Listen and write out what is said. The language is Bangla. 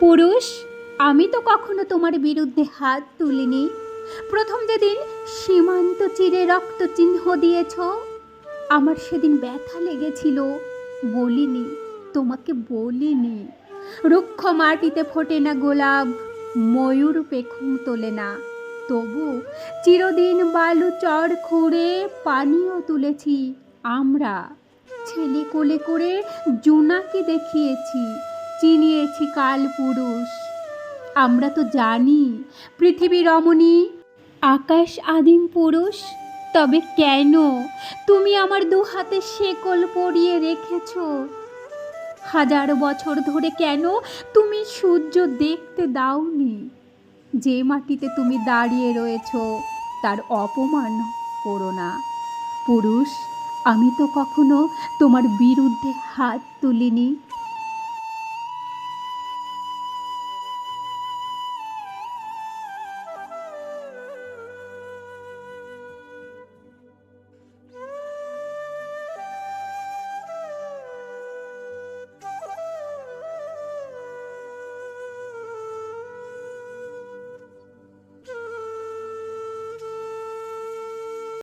পুরুষ, আমি তো কখনো তোমার বিরুদ্ধে হাত তুলিনি। প্রথম যেদিন সীমান্ত চিরে রক্ত চিহ্ন দিয়েছ, আমার সেদিন ব্যথা লেগেছিল, বলিনি, তোমাকে বলিনি। রুক্ষ মাটিতে ফোটে না গোলাপ, ময়ূর পেখম তোলে না। তবু চিরদিন বালু চর খুঁড়ে পানিও তুলেছি, আমরা ছেলে কোলে করে জোনাকে দেখিয়েছি। চিনিয়েছি কাল পুরুষ। আমরা তো জানি, পৃথিবী রমণী, আকাশ আদিম পুরুষ, তবে কেন তুমি আমার দু হাতে শেকল পরিয়ে রেখেছ? হাজার বছর ধরে কেন তুমি সূর্য দেখতে দাওনি? যে মাটিতে তুমি দাঁড়িয়ে রয়েছ, তার অপমান করো না। পুরুষ, আমি তো কখনো তোমার বিরুদ্ধে হাত তুলিনি।